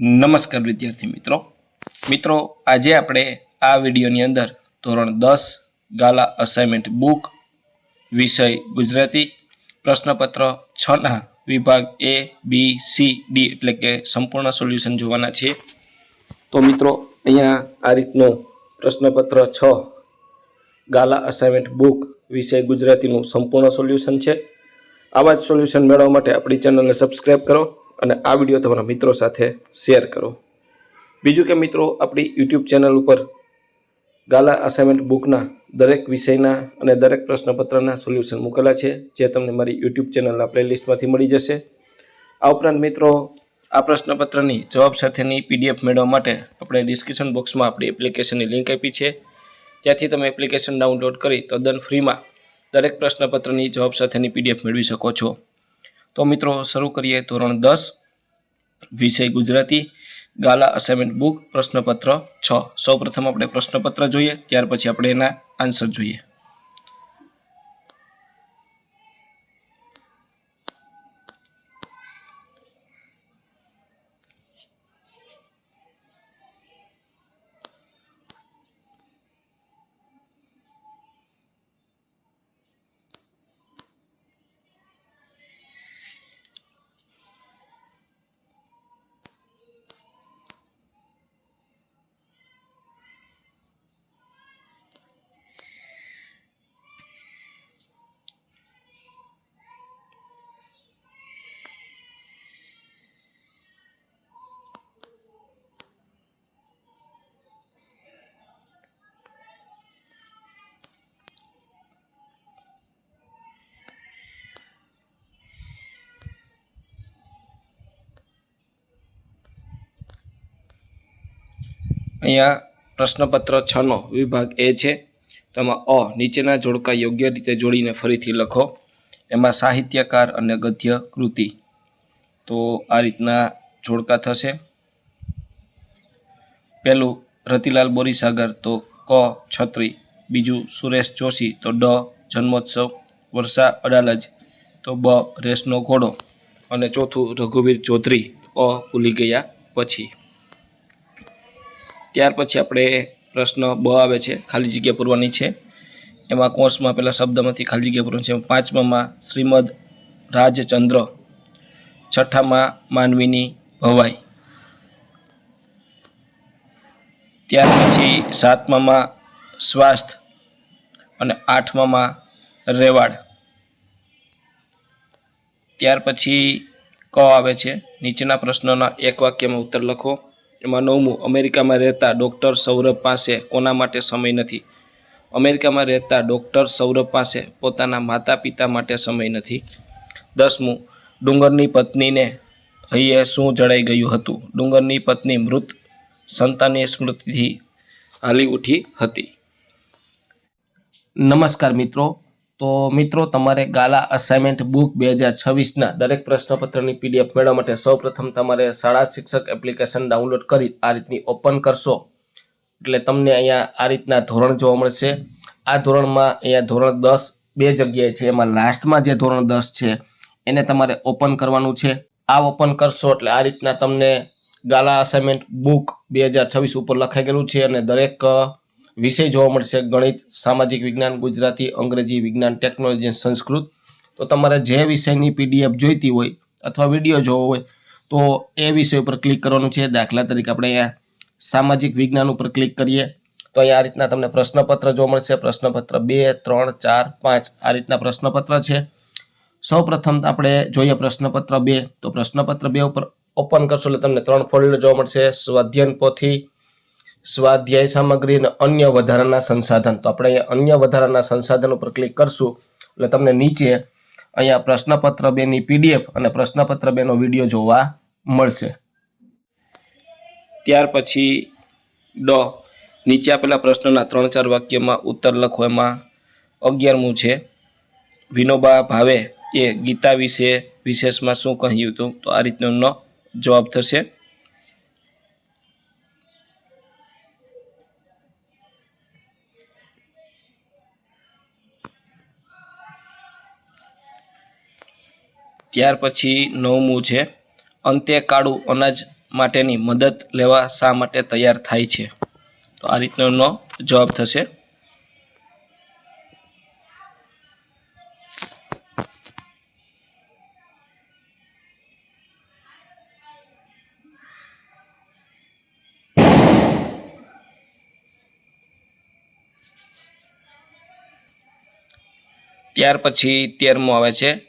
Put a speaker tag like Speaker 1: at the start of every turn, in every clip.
Speaker 1: નમસ્કાર વિદ્યાર્થી મિત્રો. મિત્રો, આજે આપણે આ વિડીયોની અંદર ધોરણ દસ ગાલા અસાઇનમેન્ટ બુક વિષય ગુજરાતી પ્રશ્નપત્ર છના વિભાગ એ બી સી ડી એટલે કે સંપૂર્ણ સોલ્યુશન જોવાના છે. તો મિત્રો, અહીંયા આ રીતનું પ્રશ્નપત્ર છ ગાલા અસાઇનમેન્ટ બુક વિષય ગુજરાતીનું સંપૂર્ણ સોલ્યુશન છે. આવા જ સોલ્યુશન મેળવવા માટે આપણી ચેનલને સબસ્ક્રાઈબ કરો. અને આ વીડિયો તમારા મિત્રો સાથે શેર કરો. બીજું કે મિત્રો, આપણી યુટ્યુબ ચેનલ ઉપર ગાલા અસાઇનમેન્ટ બુકના દરેક વિષયના અને દરેક પ્રશ્નપત્રના સોલ્યુશન મૂકેલા છે, જે તમને મારી યુટ્યુબ ચેનલના પ્લેલિસ્ટમાંથી મળી જશે. આ ઉપરાંત મિત્રો, આ પ્રશ્નપત્રની જવાબ સાથેની પીડીએફ મેળવવા માટે આપણે ડિસ્ક્રિપ્શન બોક્સમાં આપણી એપ્લિકેશનની લિંક આપી છે. ત્યાંથી તમે એપ્લિકેશન ડાઉનલોડ કરી તદ્દન ફ્રીમાં દરેક પ્રશ્નપત્રની જવાબ સાથેની પીડીએફ મેળવી શકો છો. તો મિત્રો, શરૂ કરીએ ધોરણ દસ. વિષય ગુજરાતી, ગાલા અસાઇનમેન્ટ બુક પ્રશ્નપત્ર છ. સૌપ્રથમ આપણે પ્રશ્નપત્ર જોઈએ, ત્યાર પછી આપણે એના આન્સર જોઈએ. અહીંયા પ્રશ્નપત્ર છનો વિભાગ એ છે. તેમાં અ, નીચેના જોડકા યોગ્ય રીતે જોડીને ફરીથી લખો. એમાં સાહિત્યકાર અને ગદ્ય કૃતિ. તો આ રીતના જોડકા થશે. પહેલું રતિલાલ બોરીસાગર, તો ક, છત્રી. બીજું, સુરેશ જોશી, તો ડ, જન્મોત્સવ, વર્ષા અડાલજ, તો બ રેસનો ઘોડો. અને ચોથું, રઘુવીર ચૌધરી, અ, ભૂલી ગયા પછી. ત્યાર પછી આપણે પ્રશ્ન બ આવે છે, ખાલી જગ્યા પૂરવાની છે. એમાં કોર્સમાં પહેલાં શબ્દમાંથી ખાલી જગ્યા પૂરવાની છે. પાંચમામાં શ્રીમદ રાજચંદ્ર, છઠ્ઠામાં માનવીની ભવાઈ. ત્યાર પછી સાતમામાં સ્વાસ્થ્ય અને આઠમામાં રેવાડ. ત્યાર પછી ક આવે છે. નીચેના પ્રશ્નોના એક વાક્યમાં ઉત્તર લખો. એમાં નવમું, અમેરિકામાં રહેતા ડૉક્ટર સૌરભ પાસે કોના માટે સમય નથી? અમેરિકામાં રહેતા ડૉક્ટર સૌરભ પાસે પોતાના માતા પિતા માટે સમય નથી. દસમું, ડુંગરની પત્નીને હૈયે શું જડાઈ ગયું હતું? ડુંગરની પત્ની મૃત સંતાનની સ્મૃતિથી હાલી ઉઠી હતી. નમસ્કાર મિત્રો તો મિત્રો, તમારે ગાલા અસાઇનમેન્ટ બુક બે હજાર છવ્વીસના દરેક પ્રશ્નપત્રની પીડીએફ મેળવવા માટે સૌપ્રથમ તમારે શાળા શિક્ષક એપ્લિકેશન ડાઉનલોડ કરી આ રીતની ઓપન કરશો. એટલે તમને અહીંયા આ રીતના ધોરણ જોવા મળશે. આ ધોરણમાં અહીંયા ધોરણ દસ બે જગ્યાએ છે. એમાં લાસ્ટમાં જે ધોરણ દસ છે, એને તમારે ઓપન કરવાનું છે. આ ઓપન કરશો એટલે આ રીતના તમને ગાલા અસાઇનમેન્ટ બુક બે હજાર છવ્વીસ ઉપર લખાઈ ગયેલું છે અને દરેક વિષય જોવા મળશે. ગણિત, સામાજિક વિજ્ઞાન, ગુજરાતી, અંગ્રેજી વિજ્ઞાન ટેકનોલોજી સંસ્કૃત. તો તમારે જે વિષયની પીડીએફ જોઈતી હોય અથવા વીડિયો જોવો હોય, તો એ વિષય ઉપર ક્લિક કરવાનું છે. દાખલા તરીકે આપણે અહીંયા સામાજિક વિજ્ઞાન ઉપર ક્લિક કરીએ, તો અહીંયા આ રીતના તમને પ્રશ્નપત્ર જોવા મળશે. પ્રશ્નપત્ર બે, ત્રણ, ચાર, પાંચ આ રીતના પ્રશ્નપત્ર છે. સૌ પ્રથમ આપણે જોઈએ પ્રશ્નપત્ર બે. તો પ્રશ્નપત્ર બે ઉપર ઓપન કરશો એટલે તમને ત્રણ ફોલ્ડર જોવા મળશે. સ્વાધ્યન પોથી સ્વાધ્યાય સામગ્રી અને અન્ય વધારાના સંસાધન. તો આપણે અહીંયા અન્ય વધારાના સંસાધન ઉપર ક્લિક કરશું. એટલે તમને નીચે અહીંયા પ્રશ્નપત્ર બેની પીડીએફ અને પ્રશ્નપત્ર બેનો વીડિયો જોવા મળશે. ત્યાર પછી ડ. નીચે આપેલા પ્રશ્નના ત્રણ ચાર વાક્યમાં ઉત્તર લખો. એમાં અગિયારમું છે. વિનોબા ભાવે એ ગીતા વિશે વિશેષમાં શું કહ્યું હતું? તો આ રીતનો ન જવાબ થશે. ત્યાર પછી નવમું છે, અંતે કાળું અનાજ માટેની મદદ લેવા શા માટે તૈયાર થાય છે? તો આ રીતનો જવાબ થશે. ત્યાર પછી તેરમો આવે છે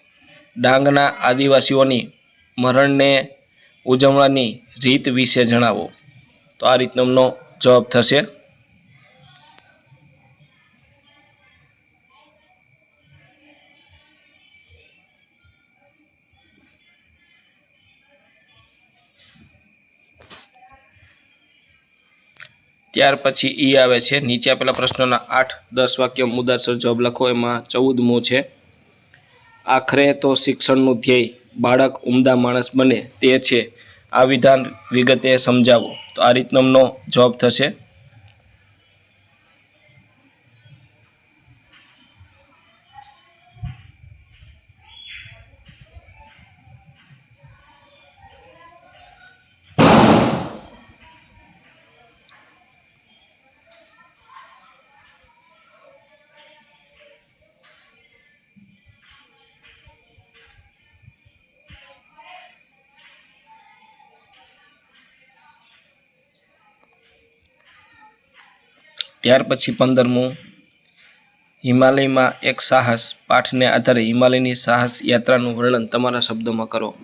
Speaker 1: ડાંગના આદિવાસીઓની મરણને ઉજવવાની રીત વિશે જણાવો. તો આ રીતનો જવાબ થશે. ત્યાર પછી ઈ આવે છે. નીચે આપેલા પ્રશ્નોના આઠ દસ વાક્ય મુદ્દાસર જવાબ લખો. એમાં ચૌદમું છે. આખરે તો શિક્ષણનું ધ્યેય બાળક ઉમદા માણસ બને તે છે. આ વિધાન વિગતે સમજાવો. તો આ રીતનો જવાબ થશે. ત્યાર પછી પંદરમું. હિમાલયમાં એક સાહસ, પાઠને આધારે હિમાલયની સાહસ યાત્રાનું વર્ણન તમારા શબ્દોમાં કરો.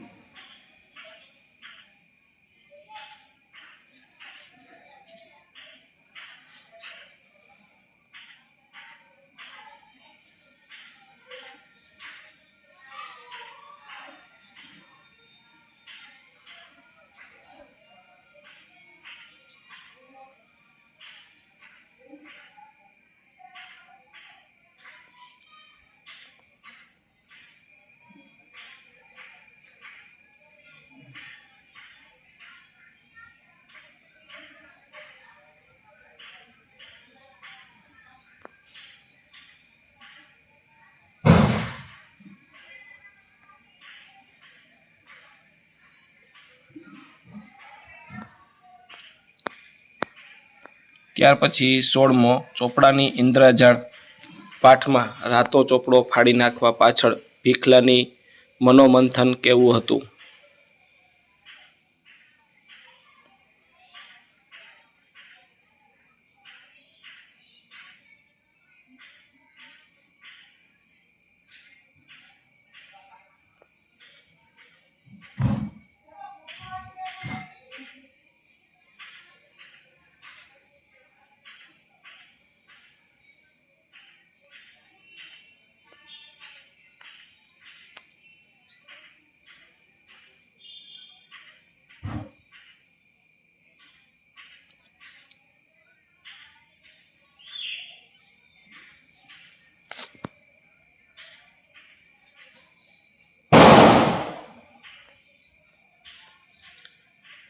Speaker 1: ત્યાર પછી સોળમો ચોપડાની ઇન્દ્રજાળ પાઠમાં રાતો ચોપડો ફાડી નાખવા પાછળ ભીખલાની મનોમંથન કેવું હતું?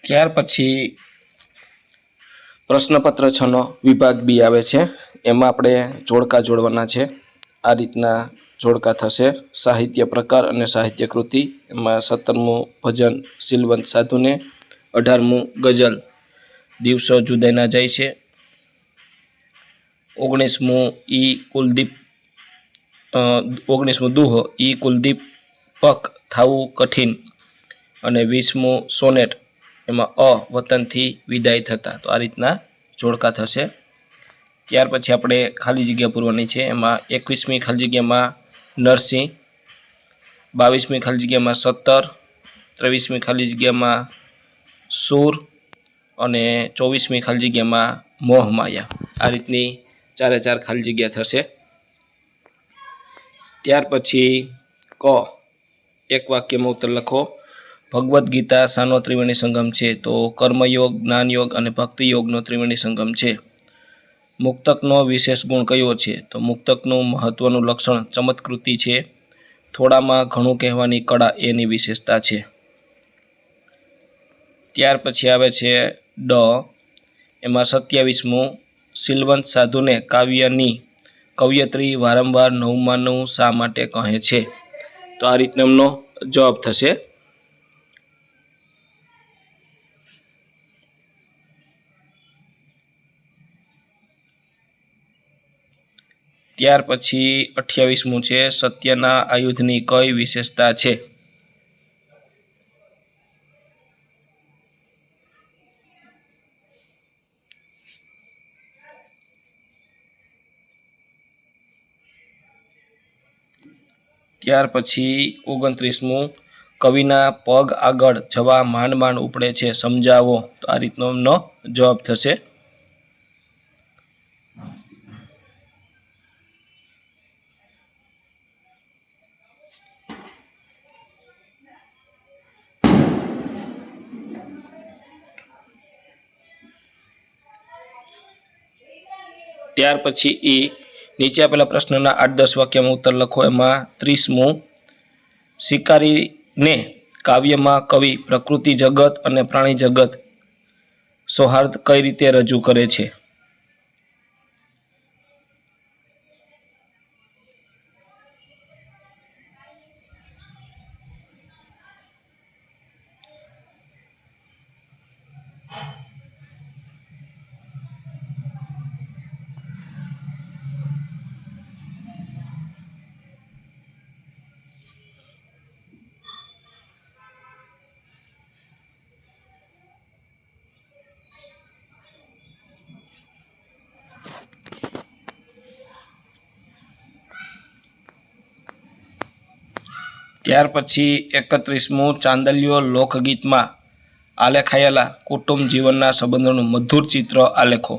Speaker 1: ત્યાર પછી પ્રશ્નપત્ર છનો વિભાગ બી આવે છે. એમાં આપણે જોડકા જોડવાના છે. આ રીતના જોડકા થશે. સાહિત્ય પ્રકાર અને સાહિત્ય કૃતિ. એમાં સત્તરમું ભજન સિલવંત સાધુને, અઢારમું ગઝલ. દિવસો જુદાઈના જાય છે. ઓગણીસમું ઈ કુલદીપ ઓગણીસમું દુહો ઈ કુલદીપ પક થાવું કઠિન. અને વીસમું સોનેટ. એમાં અ વતનથી વિદાય થતા. તો આ રીતના જોડકા થશે. ત્યાર પછી આપણે ખાલી જગ્યા પૂરવાની છે. એમાં એકવીસમી ખાલી જગ્યામાં નરસિંહ, બાવીસમી ખાલી જગ્યામાં સત્તર, ત્રેવીસમી ખાલી જગ્યામાં સુર અને ચોવીસમી ખાલી જગ્યામાં મોહમાયા. આ રીતની ચારે ચાર ખાલી જગ્યા થશે. ત્યાર પછી ક. એક વાક્યમાં ઉત્તર લખો. ભગવદ્ ગીતા શાનો ત્રિવેણી સંગમ છે, તો કર્મયોગ, જ્ઞાનયોગ અને ભક્તિ યોગનો ત્રિવેણી સંગમ છે. મુક્તકનો વિશેષ ગુણ કયો છે? તો મુક્તકનું મહત્વનું લક્ષણ ચમત્કૃતિ છે. થોડામાં ઘણું કહેવાની કળા એની વિશેષતા છે. ત્યાર પછી આવે છે ડ. એમાં સત્યાવીસમું, સિલવંત સાધુને કાવ્યની કવયત્રી વારંવાર નવમાનું શા માટે કહે છે? તો આ રીતનો એમનો જવાબ થશે. ત્યાર પછી અઠ્યાવીસમું છે, સત્યના આયુધની કઈ વિશેષતા છે? ત્યાર પછી ઓગણત્રીસમું, કવિના પગ આગળ જવા માંડ માંડ ઉપડે છે, સમજાવો. તો આ રીતનો જવાબ થશે. ત્યાર પછી એ નીચે આપેલા પ્રશ્નના આઠ દસ વાક્યમાં ઉત્તર લખો. એમાં ત્રીસમું, શિકારીને કાવ્યમાં કવિ, પ્રકૃતિ, જગત અને પ્રાણી જગત સૌહાર્દ કઈ રીતે રજૂ કરે છે? ત્યાર પછી એકત્રીસમું ચાંદલિયો લોકગીતમાં આલેખાયેલા કુટુંબ જીવનના સંબંધોનું મધુર ચિત્ર આલેખો.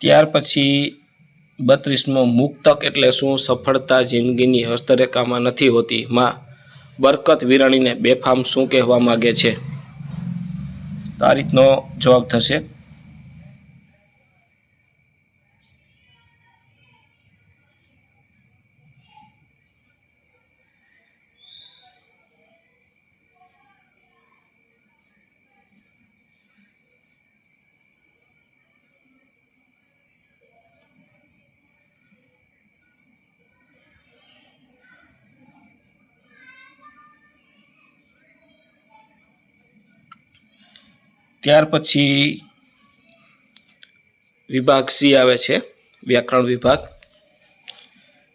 Speaker 1: ત્યાર પછી બત્રીસમો મુક્તક એટલે શું? સફળતા જિંદગીની હસ્તરેખામાં નથી હોતી. માં બરકત વિરાણીને બેફામ શું કહેવા માગે છે? તો આ રીતનો જવાબ થશે. ત્યાર પછી વિભાગ સી આવે છે, વ્યાકરણ વિભાગ.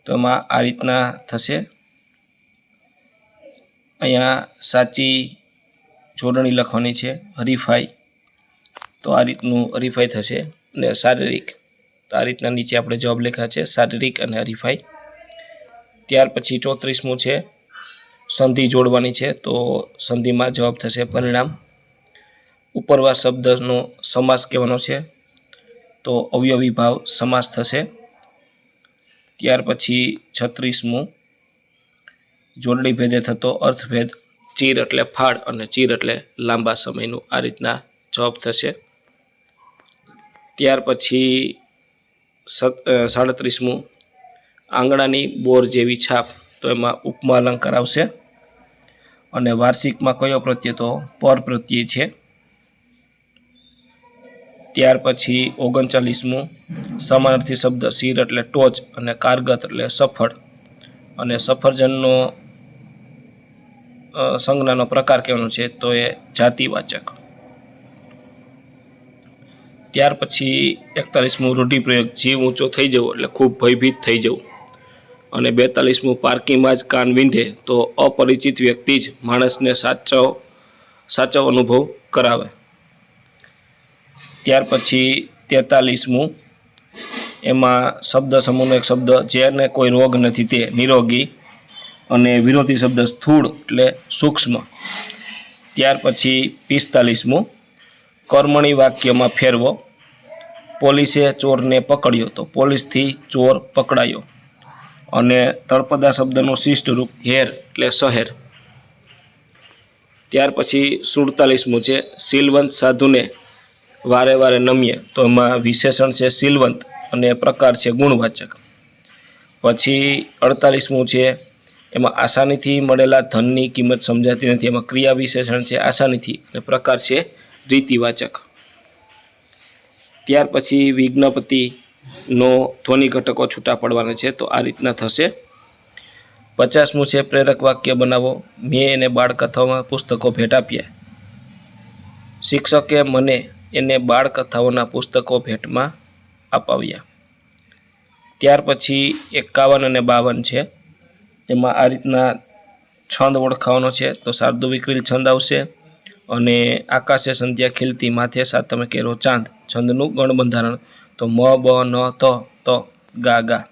Speaker 1: તો એમાં આ રીતના થશે. અહીંયા સાચી જોડણી લખવાની છે, હરીફાઈ. તો આ રીતનું હરીફાઈ થશે અને શારીરિક. તો આ રીતના નીચે આપણે જવાબ લખ્યા છે, શારીરિક અને હરીફાઈ. ત્યાર પછી ચોત્રીસમું છે, સંધિ જોડવાની છે, તો સંધિમાં જવાબ થશે પરિણામ. ઉપરવા શબ્દનો સમાસ કહેવાનો છે, તો અવયવી ભાવ સમાસ થશે. ત્યાર પછી છત્રીસમું, જોડણી ભેદે થતો અર્થભેદ, ચીર એટલે ફાળ અને ચીર એટલે લાંબા સમયનું આ રીતના જવાબ થશે. ત્યાર પછી સાડત્રીસમું, આંગણાની બોર જેવી છાપ, તો એમાં ઉપમા અલંકાર આવશે. અને વાર્ષિકમાં કયો પ્રત્યે તો પર પ્રત્યય છે? ત્યાર પછી ઓગણચાલીસમું સમાનાર્થી શબ્દ શીર એટલે ટોચ અને કારગત એટલે સફળ. અને સફરજનનો સંજ્ઞાનો પ્રકાર કહેવાનો છે તો એ જાતિવાચક. ત્યાર પછી એકતાલીસમું રૂઢિપ્રયોગ જીવ ઊંચો થઈ જવો એટલે ખૂબ ભયભીત થઈ જવું. અને બેતાલીસમું પાર્કિંગમાં જ કાન વિંધે તો અપરિચિત વ્યક્તિ જ માણસને સાચો સાચો અનુભવ કરાવે. ત્યાર પછી તેતાલીસમું. એમાં શબ્દ સમૂહનો એક શબ્દ જેને કોઈ રોગ નથી તે નિરોગી અને વિરોધી શબ્દ સ્થૂળ એટલે સૂક્ષ્મ. ત્યાર પછી પિસ્તાલીસમું. કર્મણી વાક્યમાં ફેરવો. પોલીસે ચોરને પકડ્યો તો પોલીસથી ચોર પકડાયો અને તળપદા શબ્દનું શિષ્ટ રૂપ હેર એટલે શહેર. ત્યાર પછી સુડતાલીસમું છે શીલવંત સાધુને વારે વારે નમીએ તો એમાં વિશેષણ છે શીલવંત અને પ્રકાર છે ગુણવાચક. પછી અડતાલીસમું છે, એમાં આસાનીથી મળેલા ધનની કિંમત સમજાતી નથી. એમાં ક્રિયા વિશેષણ છે, આસાનીથી અને પ્રકાર છે રીતિવાચક. ત્યાર પછી વિજ્ઞપતિનો ધ્વનિ ઘટકો છૂટા પડવાના છે, તો આ રીતના થશે. પચાસમું છે, પ્રેરક વાક્ય બનાવો. મેં એને બાળકથાઓમાં પુસ્તકો ભેટ આપ્યા. શિક્ષકે મને એને બાળકથાઓના પુસ્તકો ભેટમાં અપાવ્યા. ત્યાર પછી એકાવન અને બાવન છે. એમાં આ રીતના છંદ ઓળખાવાનો છે. તો શાર્દુ વિક્રિલ છંદ આવશે અને આકાશે સંધ્યા ખીલતી માથે સાતમે કેરો ચાંદ. છંદનું ગણ બંધારણ તો મ, બ, ન, ત ત, ગા ગા.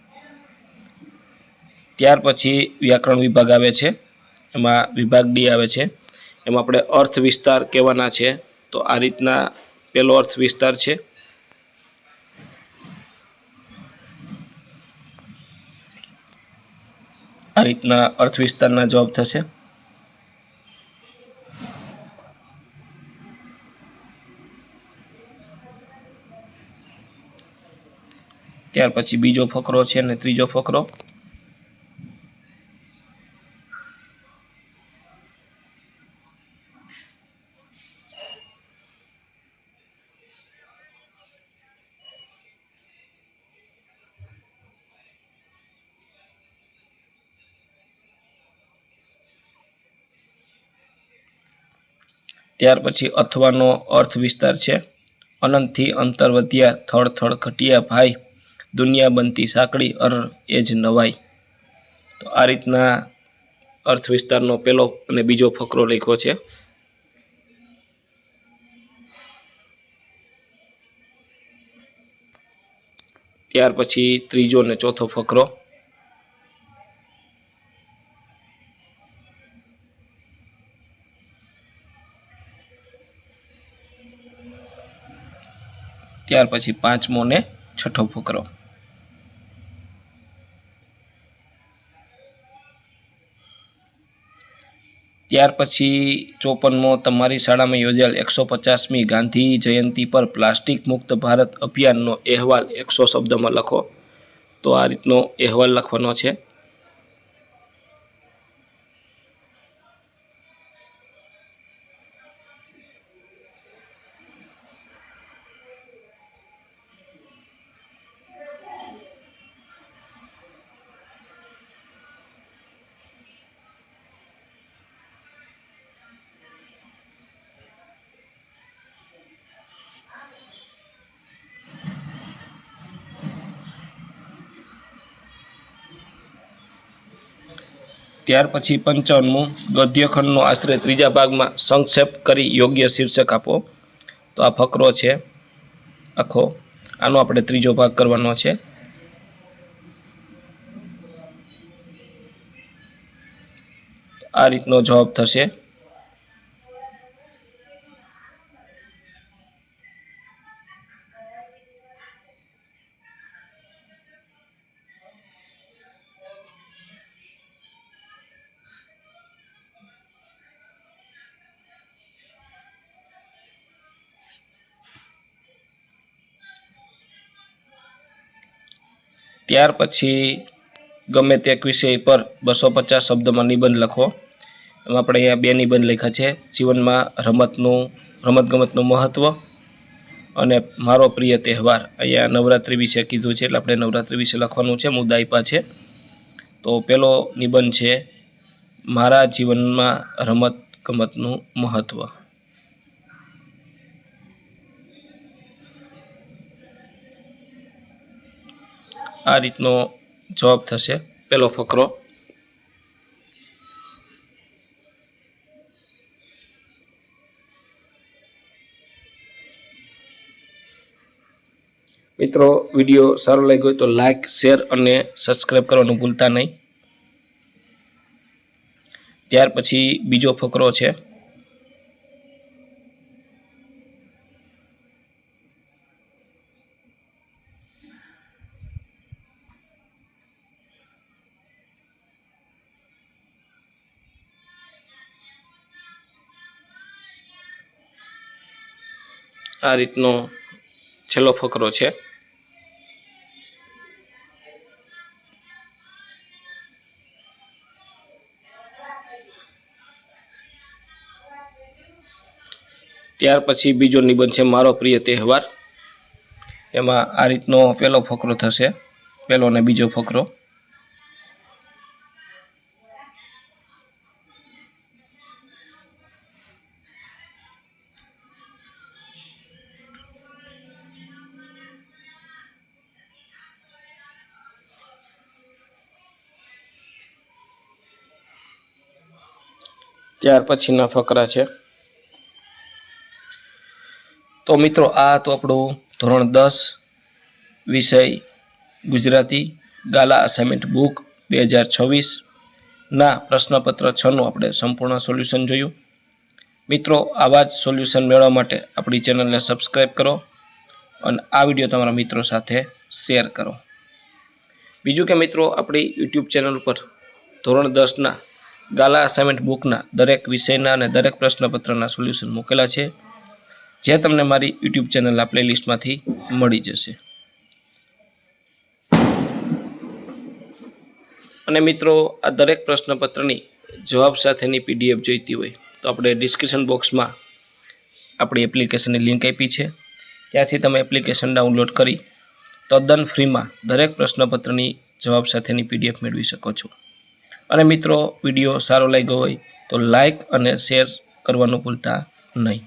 Speaker 1: ત્યાર પછી વ્યાકરણ વિભાગ આવે છે. એમાં વિભાગ ડી આવે છે. એમાં આપણે અર્થ વિસ્તાર કહેવાના છે. તો આ રીતના પેલો અર્થ વિસ્તાર છે. આ રીતના અર્થ વિસ્તારના જવાબ થશે. ત્યાર પછી બીજો ફકરો છે અને ત્રીજો ફકરો. ત્યાર પછી અથવાનો અર્થ વિસ્તાર છે. અનંતથી અંતર વધ્યા થળ થળ ખટિયા ભાઈ, દુનિયા બનતી સાંકડી અર એ જ નવાઈ. તો આ રીતના અર્થ વિસ્તારનો પહેલો અને બીજો ફકરો લખ્યો છે. ત્યાર પછી ત્રીજો અને ચોથો ફકરો. ત્યાર પછી પાંચમો ને છઠ્ઠો ફકરો. ત્યાર પછી ચોપનમો, તમારી શાળામાં યોજાયેલ એકસો પચાસમી ગાંધી જયંતિ પર પ્લાસ્ટિક મુક્ત ભારત અભિયાનનો અહેવાલ એકસો શબ્દમાં લખો. તો આ રીતનો અહેવાલ લખવાનો છે. ત્યાર પછી પંચાવનમું ગદ્યખંડનો આશરે ત્રીજા ભાગમાં સંક્ષેપ કરી યોગ્ય શીર્ષક આપો. તો આ ફકરો છે. આખો. આનો આપણે ત્રીજો ભાગ કરવાનો છે. આ રીતનો જવાબ થશે. ત્યાર પછી ગમે તે એક વિષય પર બસો પચાસ શબ્દમાં નિબંધ લખો. એમાં આપણે અહીંયા બે નિબંધ લખ્યા છે. જીવનમાં રમતનું, રમતગમતનું મહત્ત્વ અને મારો પ્રિય તહેવાર. અહીંયા નવરાત્રિ વિશે કીધું છે એટલે આપણે નવરાત્રિ વિશે લખવાનું છે. મુદ્દા આપ્યા છે. તો પેલો નિબંધ છે, મારા જીવનમાં રમત ગમતનું મહત્ત્વ આ રીતનો જવાબ થશે. પહેલો ફકરો. મિત્રો, વીડિયો સારો લાગ્યો હોય તો લાઇક શેર અને સબસ્ક્રાઈબ કરવાનું ભૂલતા નહીં. ત્યાર પછી બીજો ફકરો છે. આ રીતનો છેલ્લો ફકરો છે. ત્યાર પછી બીજો નિબંધ છે, મારો પ્રિય તહેવાર એમાં આ રીતનો પહેલો ફકરો થશે પહેલો અને બીજો ફકરો. ત્યાર પછીના ફકરા છે. તો મિત્રો, આ તો આપણું ધોરણ દસ વિષય, ગુજરાતી ગાલા અસાઇનમેન્ટ બુક બે હજાર છવ્વીસના પ્રશ્નપત્ર છનું આપણે સંપૂર્ણ સોલ્યુશન જોયું. મિત્રો, આવા જ સોલ્યુશન મેળવવા માટે આપણી ચેનલને સબસ્ક્રાઈબ કરો અને આ વીડિયો તમારા મિત્રો સાથે શેર કરો. બીજું કે મિત્રો, આપણી યુટ્યુબ ચેનલ ઉપર ધોરણ દસના ગાલા અસાઇનમેન્ટ બુકના દરેક વિષયના અને દરેક પ્રશ્નપત્રના સોલ્યુશન મૂકેલા છે, જે તમને મારી યુટ્યુબ ચેનલના પ્લેલિસ્ટમાંથી મળી જશે. અને મિત્રો, આ દરેક પ્રશ્નપત્રની જવાબ સાથેની પીડીએફ જોઈતી હોય, તો આપણે ડિસ્ક્રિપ્શન બોક્સમાં આપણી એપ્લિકેશનની લિંક આપી છે. ત્યાંથી તમે એપ્લિકેશન ડાઉનલોડ કરી, તદ્દન ફ્રીમાં દરેક પ્રશ્નપત્રની જવાબ સાથેની પીડીએફ મેળવી શકો છો. અને મિત્રો વીડિયો સારો લાગ્યો હોય તો લાઈક અને શેર કરવાનું ભૂલતા નહીં.